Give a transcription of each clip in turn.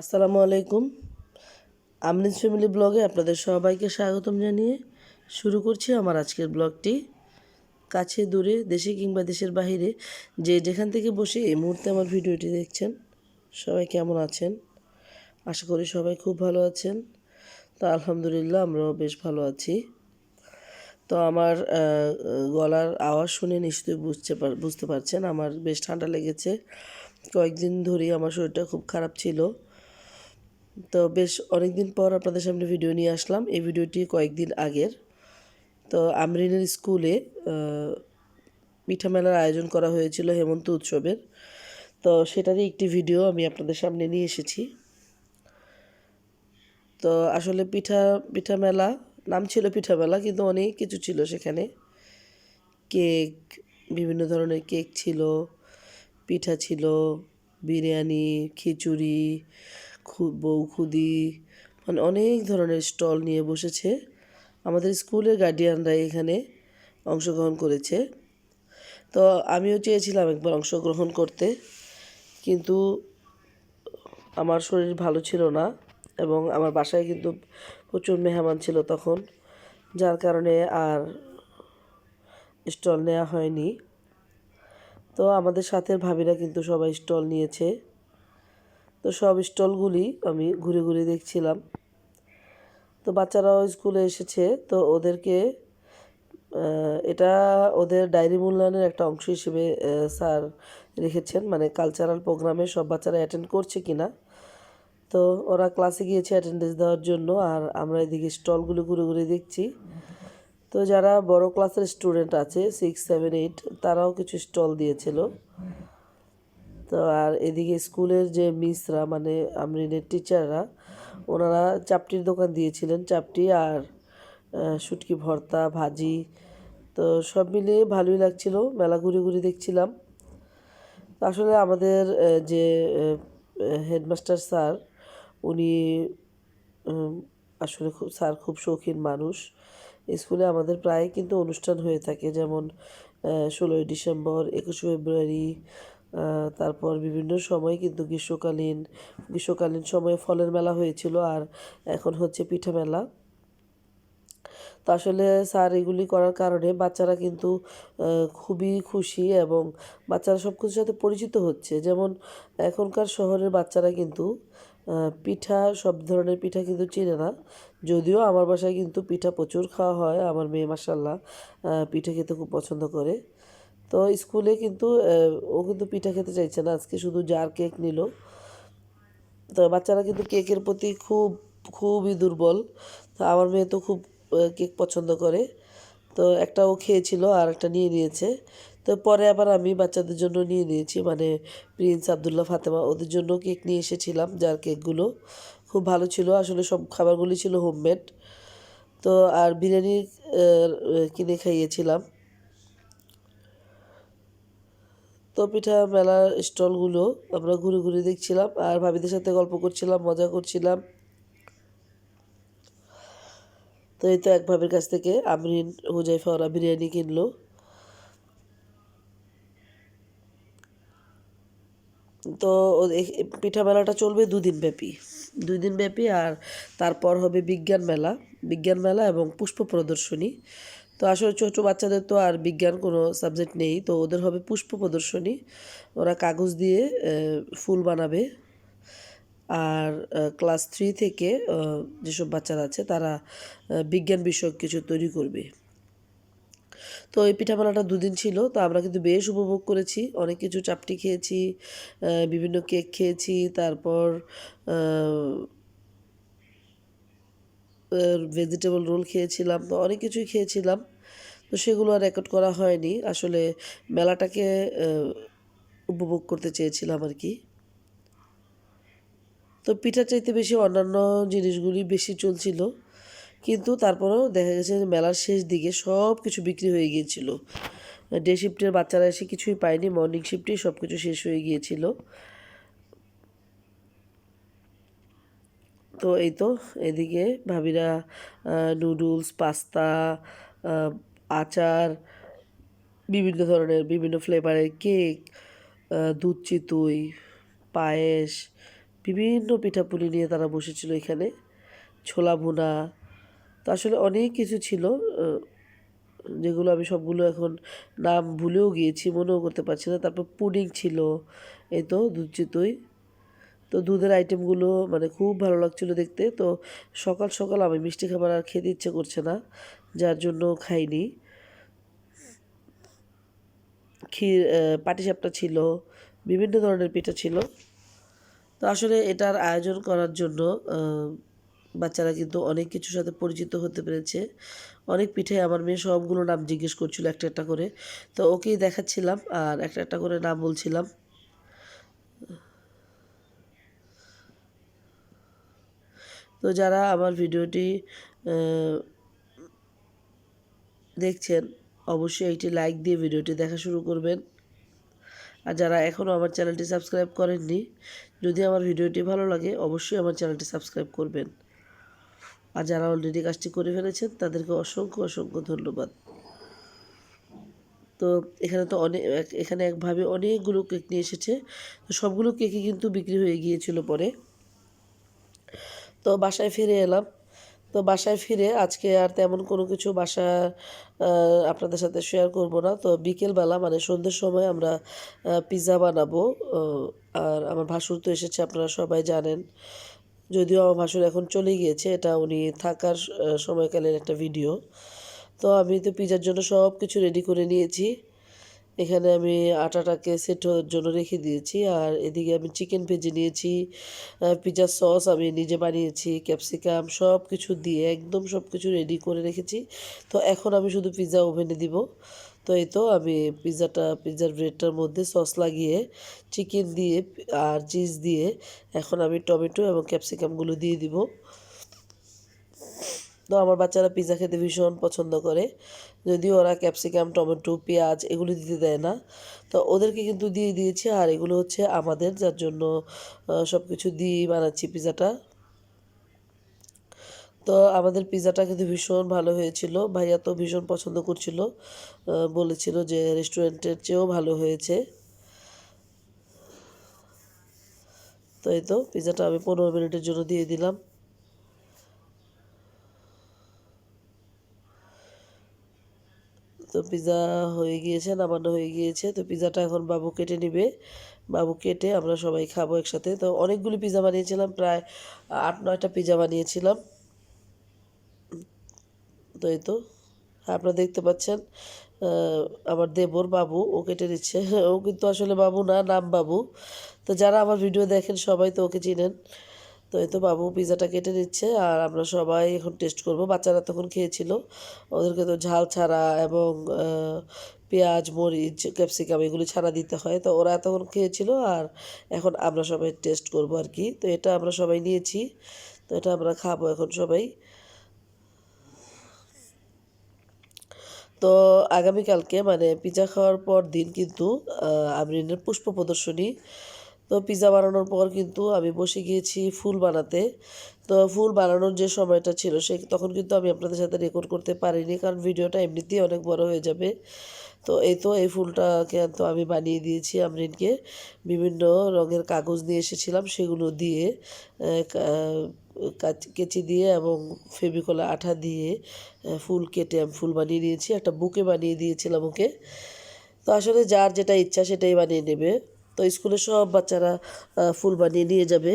আসসালামু আলাইকুম। আমরিজ ফ্যামিলি ব্লগে আপনাদের সবাইকে স্বাগতম জানিয়ে শুরু করছি আমার আজকের ব্লগটি। কাছে দূরে, দেশে কিংবা দেশের বাইরে যে যেখান থেকে বসে এই মুহূর্তে আমার ভিডিওটি দেখছেন, সবাই কেমন আছেন? আশা করি সবাই খুব ভালো আছেন। তো আলহামদুলিল্লাহ আমরাও বেশ ভালো আছি। তো আমার গলার আওয়াজ শুনে নিশ্চয়ই বুঝতে পার, বুঝতে পারছেন, আমার বেশ ঠান্ডা লেগেছে। কয়েকদিন ধরেই আমার শরীরটা খুব খারাপ ছিল। তো বেশ অনেক দিন পর আপনাদের সামনে ভিডিও নিয়ে আসলাম। এই ভিডিওটি কয়েকদিন আগের। তো আমরিনের স্কুলে পিঠা মেলার আয়োজন করা হয়েছিল হেমন্ত উৎসবের। তো সেটারই একটি ভিডিও আমি আপনাদের সামনে নিয়ে এসেছি। তো আসলে পিঠা পিঠা মেলা, নাম ছিল পিঠা মেলা, কিন্তু অনেক কিছু ছিল সেখানে। কেক, বিভিন্ন ধরনের কেক ছিল, পিঠা ছিল, বিরিয়ানি, খিচুড়ি বউখুদি মানে অনেক ধরনের স্টল নিয়ে বসেছে। আমাদের স্কুলের গার্ডিয়ানরা এখানে অংশগ্রহণ করেছে। তো আমিও চেয়েছিলাম একবার অংশগ্রহণ করতে, কিন্তু আমার শরীর ভালো ছিল না এবং আমার বাসায় কিন্তু প্রচুর মেহমান ছিল তখন, যার কারণে আর স্টল নেওয়া হয়নি। তো আমাদের সাথে ভাবিরা কিন্তু সবাই স্টল নিয়েছে। তো সব স্টলগুলি আমি ঘুরে ঘুরে দেখছিলাম। তো বাচ্চারাও স্কুলে এসেছে, তো ওদেরকে এটা ওদের ডায়েরি মূল্যায়নের একটা অংশ হিসেবে স্যার রেখেছেন মানে কালচারাল প্রোগ্রামে সব বাচ্চারা অ্যাটেন্ড করছে কি না তো ওরা ক্লাসে গিয়েছে অ্যাটেন্ডেন্স দেওয়ার জন্য, আর আমরা এদিকে স্টলগুলো ঘুরে ঘুরে দেখছি। তো যারা বড় ক্লাসের স্টুডেন্ট আছে, সিক্স, সেভেন, এইট, তারাও কিছু স্টল দিয়েছিল। তো আর এদিকে স্কুলের যে মিসরা মানে আমরিনের টিচাররা, ওনারা চাপটির দোকান দিয়েছিলেন, চাপটি আর শুটকি, ভর্তা, ভাজি, তো সব মিলিয়ে ভালোই লাগছিল, মেলা ঘুরে ঘুরে দেখছিলাম। আসলে আমাদের যে হেডমাস্টার স্যার, উনি আসলে খুব, স্যার খুব শৌখিন মানুষ। স্কুলে আমাদের প্রায় কিন্তু অনুষ্ঠান হয়ে থাকে, যেমন ষোলোই ডিসেম্বর, একুশে ফেব্রুয়ারি তারপর বিভিন্ন সময় কিন্তু গ্রীষ্মকালীন গ্রীষ্মকালীন সময়ে ফলের মেলা হয়েছিল আর এখন হচ্ছে পিঠা মেলা। তো আসলে স্যার এগুলি করার কারণে বাচ্চারা কিন্তু খুবই খুশি এবং বাচ্চারা সব কিছুর সাথে পরিচিত হচ্ছে। যেমন এখনকার শহরের বাচ্চারা কিন্তু পিঠা, সব ধরনের পিঠা কিন্তু চিনে না। যদিও আমার বাসায় কিন্তু পিঠা প্রচুর খাওয়া হয়, আমার মেয়ে মাসাল্লাহ পিঠা খেতে খুব পছন্দ করে। তো স্কুলে কিন্তু ও কিন্তু পিঠা খেতে চাইছে না। আজকে শুধু জার কেক নিল। তো বাচ্চারা কিন্তু কেকের প্রতি খুব, খুবই দুর্বল। তো আমার মেয়ে তো খুব কেক পছন্দ করে। তো একটা ও খেয়েছিল আর একটা নিয়ে নিয়েছে। তো পরে আবার আমি বাচ্চাদের জন্য নিয়ে নিয়েছি। মানে প্রিন্স আবদুল্লাহ, ফাতেমা, ওদের জন্য কেক নিয়ে এসেছিলাম যার কেকগুলো। খুব ভালো ছিল। আসলে সব খাবারগুলি ছিল হোমমেড। তো আর বিরিয়ানি কিনে খাইয়েছিলাম। তো পিঠা মেলার স্টলগুলো আমরা ঘুরে ঘুরে দেখছিলাম আর ভাবিদের সাথে গল্প করছিলাম, মজা করছিলাম। তো এই তো এক ভাবির কাছ থেকে আমরিন হুজাইফা ওরা বিরিয়ানি কিনলো। তো পিঠা মেলাটা চলবে দুদিন ব্যাপী। দুই দিন ব্যাপী আর তারপর হবে বিজ্ঞান মেলা। বিজ্ঞান মেলা এবং পুষ্প প্রদর্শনী। তো আসলে ছোটো বাচ্চাদের তো আর বিজ্ঞান কোনো সাবজেক্ট নেই, তো ওদের হবে পুষ্প প্রদর্শনী। ওরা কাগজ দিয়ে ফুল বানাবে। আর ক্লাস থ্রি থেকে যেসব বাচ্চারা আছে তারা বিজ্ঞান বিষয়ক কিছু তৈরি করবে। তো এই পিঠামেলাটা দুদিন ছিল, তো আমরা কিন্তু বেশ উপভোগ করেছি। অনেক কিছু চাপটি খেয়েছি বিভিন্ন কেক খেয়েছি, তারপর ভেজিটেবল রোল খেয়েছিলাম, তো অনেক কিছুই খেয়েছিলাম। তো সেগুলো আর রেকর্ড করা হয়নি। আসলে মেলাটাকে উপভোগ করতে চেয়েছিলাম আর কি। তো পিঠা চাইতে বেশি অন্যান্য জিনিসগুলি বেশি চলছিল। কিন্তু তারপরেও দেখা গেছে মেলার শেষ দিকে সব কিছু বিক্রি হয়ে গিয়েছিল। ডে শিফটের বাচ্চারা এসে কিছুই পায়নি মর্নিং শিফটেই সব কিছু শেষ হয়ে গিয়েছিল। তো এই তো, এদিকে ভাবিরা নুডলস পাস্তা আচার, বিভিন্ন ধরনের, বিভিন্ন ফ্লেভারের কেক দুধ চিতুই, পায়েস, বিভিন্ন পিঠাপুলি নিয়ে তারা বসেছিল এখানে। ছোলা ভুনা। তো আসলে অনেক কিছু ছিল যেগুলো আমি সবগুলো এখন নাম ভুলেও গিয়েছি, মনেও করতে পারছি না। তারপর পুডিং ছিল, এই তো দুধ চিতই। তো দুধের আইটেমগুলো মানে খুব ভালো লাগছিল দেখতে। তো সকাল সকাল আমি মিষ্টি খাবার আর খেতে ইচ্ছে করছে না, যার জন্য খাইনি। ক্ষীর পাটিসাপটা ছিল, বিভিন্ন ধরনের পিঠা ছিল। তো আসলে এটার আয়োজন করার জন্য বাচ্চারা কিন্তু অনেক কিছুর সাথে পরিচিত হতে পেরেছে। অনেক পিঠে আমার মেয়ে সবগুলো নাম জিজ্ঞেস করছিল একটা একটা করে। তো ওকেই দেখাচ্ছিলাম আর একটা একটা করে নাম বলছিলাম। তো যারা আমার ভিডিওটি দেখছেন, অবশ্যই একটি লাইক দিয়ে ভিডিওটি দেখা শুরু করবেন। আর যারা এখনও আমার চ্যানেলটি সাবস্ক্রাইব করেননি, যদি আমার ভিডিওটি ভালো লাগে, অবশ্যই আমার চ্যানেলটি সাবস্ক্রাইব করবেন। আর যারা অলরেডি কাজটি করে ফেলেছেন, তাদেরকে অসংখ্য অসংখ্য ধন্যবাদ। তো এখানে তো অনেক এখানে একভাবে অনেকগুলো কেক নিয়ে এসেছে। তো সবগুলো কেকই কিন্তু বিক্রি হয়ে গিয়েছিল পরে। তো বাসায় ফিরে এলাম। তো বাসায় ফিরে আজকে আর তেমন কোনো কিছু বাসা আপনাদের সাথে শেয়ার করব না। তো বিকেলবেলা মানে সন্ধ্যের সময় আমরা পিৎজা বানাবো। আর আমার ভাসুর তো এসেছে, আপনারা সবাই জানেন। যদিও আমার ভাসুর এখন চলে গিয়েছে, এটা উনি থাকার সময়কালের একটা ভিডিও তো আমি তো পিৎজার জন্য সব কিছু রেডি করে নিয়েছি। এখানে আমি আটাটাকে সেট জন্য রেখে দিয়েছি। আর এদিকে আমি চিকেন ভেজে নিয়েছি পিৎজার সস আমি নিজে বানিয়েছি ক্যাপসিকাম সব কিছু দিয়ে একদম সব কিছু রেডি করে রেখেছি। তো এখন আমি শুধু পিৎজা ওভেনে দিব। তো এই তো আমি পিৎজাটা পিৎজার ব্রেডটার মধ্যে সস লাগিয়ে চিকেন দিয়ে আর চিজ দিয়ে এখন আমি টমেটো এবং ক্যাপসিকামগুলো দিয়ে দিব। তো আমার বাচ্চারা পিৎজা খেতে ভীষণ পছন্দ করে। যদিও ওরা ক্যাপসিকাম, টমেটো, পেঁয়াজ এগুলো দিতে দেয় না। তো ওদেরকে কিন্তু দিয়ে দিয়েছি আর এগুলো হচ্ছে আমাদের, যার জন্য সব কিছু দিয়েই বানাচ্ছি পিৎজাটা তো আমাদের পিৎজাটা কিন্তু ভীষণ ভালো হয়েছিল। ভাইয়া তো ভীষণ পছন্দ করছিল বলেছিল যে রেস্টুরেন্টের চেয়েও ভালো হয়েছে। তো এই তো পিৎজাটা আমি পনেরো মিনিটের জন্য দিয়ে দিলাম। তো পিজা হয়ে গিয়েছে, নামানো হয়ে গিয়েছে। তো পিৎজাটা এখন বাবু কেটে নেবে। বাবু কেটে আমরা সবাই খাব একসাথে। তো অনেকগুলি পিৎজা বানিয়েছিলাম, প্রায় আট, নয়টা পিৎজা বানিয়েছিলাম। তো এই তো। আপনারা দেখতে পাচ্ছেন আমার দেবর বাবু, ও কেটে নিচ্ছে। ও কিন্তু আসলে বাবু না, নাম বাবু। তো যারা আমার ভিডিও দেখেন সবাই তো ওকে চিনেন। তো এই তো বাবু পিৎজাটা কেটে নিচ্ছে আর আমরা সবাই এখন টেস্ট করব। বাচ্চারা তখন খেয়েছিল। ওদেরকে তো ঝাল ছাড়া এবং পেঁয়াজ, মরিচ ক্যাপসিকাম এগুলি ছাড়া দিতে হয়। তো ওরা তখন খেয়েছিল আর এখন আমরা সবাই টেস্ট করব আর কি। তো এটা আমরা সবাই নিয়েছি। তো এটা আমরা খাব এখন সবাই। তো আগামীকালকে মানে পিৎজা খাওয়ার পর দিন কিন্তু আমরিনের পুষ্প প্রদর্শনী। তো পিৎজা বানানোর পর কিন্তু আমি বসে গিয়েছি ফুল বানাতে। তো ফুল বানানোর যে সময়টা ছিল সে তখন কিন্তু আমি আপনাদের সাথে রেকর্ড করতে পারিনি কারণ ভিডিওটা এমনিতেই অনেক বড় হয়ে যাবে। তো এই তো এই ফুলটাকে তো আমি বানিয়ে দিয়েছি আমরিনকে। বিভিন্ন রঙের কাগজ নিয়ে এসেছিলাম সেগুলো দিয়ে কাচ- দিয়ে এবং ফেভিকলে আঠা দিয়ে ফুল কেটে আমি ফুল বানিয়ে নিয়েছি। একটা বুকে বানিয়ে দিয়েছিলাম ওকে। তো আসলে যার যেটা ইচ্ছা সেটাই বানিয়ে নেবে। তো স্কুলে সব বাচ্চারা ফুল বানিয়ে নিয়ে যাবে।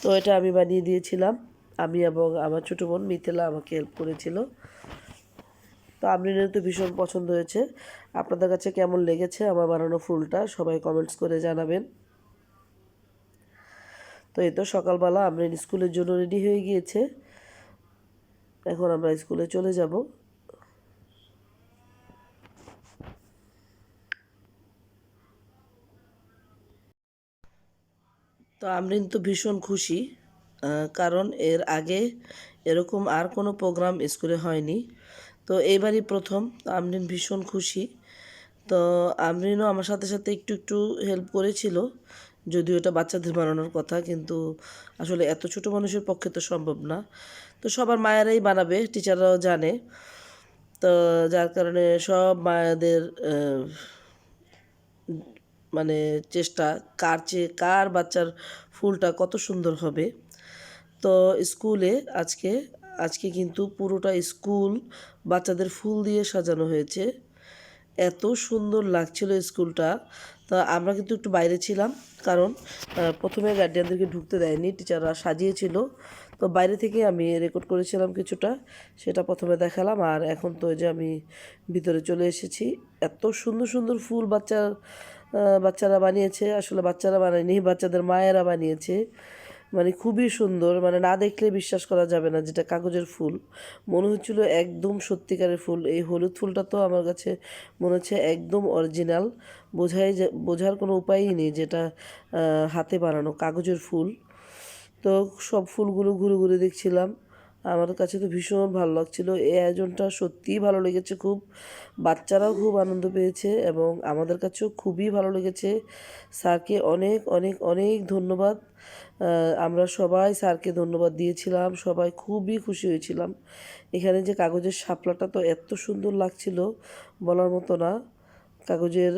তো এটা আমি বানিয়ে দিয়েছিলাম। আমি এবং আমার ছোটো বোন মিথিলা আমাকে হেল্প করেছিল। তো আমরিনের তো ভীষণ পছন্দ হয়েছে। আপনাদের কাছে কেমন লেগেছে আমার বানানো ফুলটা? সবাই কমেন্টস করে জানাবেন। তো এই তো সকালবেলা আমরিন স্কুলের জন্য রেডি হয়ে গিয়েছে। এখন আমরা স্কুলে চলে যাব। তো আমরিন তো ভীষণ খুশি কারণ এর আগে এরকম আর কোনো প্রোগ্রাম স্কুলে হয়নি। তো এইবারই প্রথম, তো আমরিন ভীষণ খুশি। তো আমরিনও আমার সাথে সাথে একটু একটু হেল্প করেছিল, যদিও এটা বাচ্চাদের বানানোর কথা, কিন্তু আসলে এত ছোট মানুষের পক্ষে তো সম্ভব না। তো সবার মায়েরাই বানাবে টিচাররাও জানে। তো যার কারণে সব মায়েদের মানে চেষ্টা, কার চেয়ে, কার বাচ্চার ফুলটা কত সুন্দর হবে। তো স্কুলে আজকে আজকে কিন্তু পুরোটা স্কুল বাচ্চাদের ফুল দিয়ে সাজানো হয়েছে। এত সুন্দর লাগছিল স্কুলটা। তা আমরা কিন্তু একটু বাইরে ছিলাম, কারণ প্রথমে গার্ডিয়ানদেরকে ঢুকতে দেয়নি টিচাররা সাজিয়েছিল। তো বাইরে থেকে আমি রেকর্ড করেছিলাম কিছুটা, সেটা প্রথমে দেখালাম, আর এখন তো যে আমি ভিতরে চলে এসেছি। এত সুন্দর সুন্দর ফুল বাচ্চার বাচ্চারা বানিয়েছে, আসলে বাচ্চারা বানায়নি, বাচ্চাদের মায়েরা বানিয়েছে। মানে খুবই সুন্দর মানে না দেখলে বিশ্বাস করা যাবে না যেটা কাগজের ফুল। মনে হচ্ছিল একদম সত্যিকারের ফুল, এই হলুদ ফুলটা তো আমার কাছে মনে হচ্ছে একদম অরিজিনাল। বোঝাই বোঝার কোনো উপায়ই নেই যেটা হাতে বানানো কাগজের ফুল। তো সব ফুলগুলো ঘুরে ঘুরে দেখছিলাম। আমার কাছে তো ভীষণ ভালো লাগছিল। এই আয়োজনটা সত্যিই ভালো লেগেছে খুব। বাচ্চারাও খুব আনন্দ পেয়েছে এবং আমাদের কাছেও খুবই ভালো লেগেছে। স্যারকে অনেক অনেক অনেক ধন্যবাদ। আমরা সবাই স্যারকে ধন্যবাদ দিয়েছিলাম। সবাই খুবই খুশি হয়েছিলাম। এখানে যে কাগজের শাপলাটা তো এত সুন্দর লাগছিল, বলার মতো না। কাগজের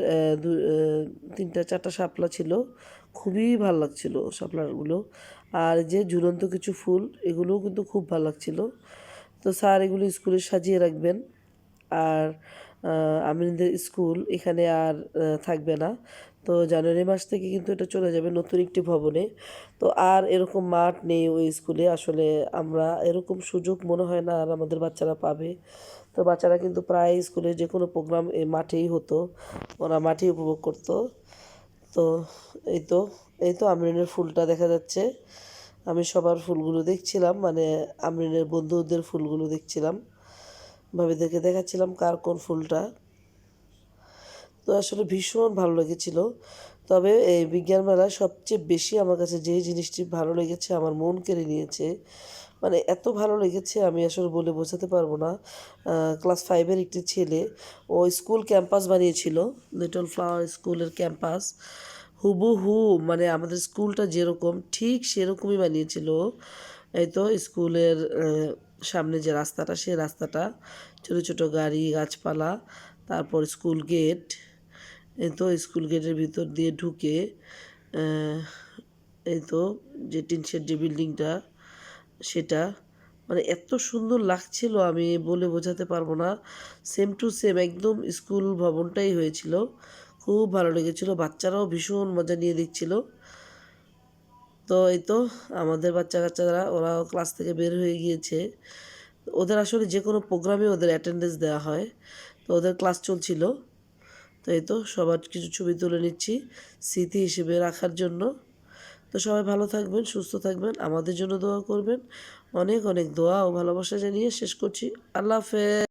তিনটা, চারটা শাপলা ছিল। খুবই ভালো লাগছিল শাপলাগুলো। আর যে ঝুলন্ত কিছু ফুল এগুলোও কিন্তু খুব ভালো লাগছিল। তো স্যার এগুলো স্কুলে সাজিয়ে রাখবেন। আর আহ, আমিনদের স্কুল এখানে আর থাকবে না। তো জানুয়ারি মাস থেকে কিন্তু এটা চলে যাবে নতুন একটি ভবনে। তো আর এরকম মাঠ নেই ওই স্কুলে। আসলে আমরা এরকম সুযোগ মনে হয় না আর আমাদের বাচ্চারা পাবে। তো বাচ্চারা কিন্তু প্রায় স্কুলে যে কোনো প্রোগ্রাম মাঠেই হতো। ওরা মাঠেই উপভোগ করতো। তো এই তো এই তো আমরিনের ফুলটা দেখা যাচ্ছে। আমি সবার ফুলগুলো দেখছিলাম মানে আমরিনের বন্ধুদের ফুলগুলো দেখছিলাম। ভাবিদেরকে দেখাচ্ছিলাম কার কোন ফুলটা। তো আসলে ভীষণ ভালো লেগেছিল। তবে এই বিজ্ঞান মেলায় সবচেয়ে বেশি আমার কাছে যে জিনিসটি ভালো লেগেছে, আমার মন কেড়ে নিয়েছে মানে এত ভালো লেগেছে আমি আসলে বলে বোঝাতে পারব না। ক্লাস ফাইভের একটি ছেলে, ও স্কুল ক্যাম্পাস বানিয়েছিল লিটল ফ্লাওয়ার স্কুলের ক্যাম্পাস হুবহু মানে আমাদের স্কুলটা যেরকম, ঠিক সেরকমই বানিয়েছিল এই তো স্কুলের সামনে যে রাস্তাটা, সে রাস্তাটা, ছোটো ছোটো গাড়ি, গাছপালা, তারপর স্কুল গেট এই তো স্কুল গেটের ভিতর দিয়ে ঢুকে এই তো যে টিন শেড যে বিল্ডিংটা সেটা। মানে এত সুন্দর লাগছিল আমি বলে বোঝাতে পারব না। সেম টু সেম একদম স্কুল ভবনটাই হয়েছিল। খুব ভালো লেগেছিল, বাচ্চারাও ভীষণ মজা নিয়ে দেখছিল। তো এই তো আমাদের বাচ্চা কাচ্চারা ওরাও ক্লাস থেকে বের হয়ে গিয়েছে। ওদের আসলে যে কোনো প্রোগ্রামে ওদের অ্যাটেন্ডেন্স দেওয়া হয়। তো ওদের ক্লাস চলছিল। তো এই তো সবার কিছু ছবি তুলে নিচ্ছি, স্মৃতি হিসেবে রাখার জন্য। তো সবাই ভালো থাকবেন, সুস্থ থাকবেন, আমাদের জন্য দোয়া করবেন। অনেক অনেক দোয়া ও ভালোবাসা জানিয়ে শেষ করছি। আল্লাহ হাফেজ।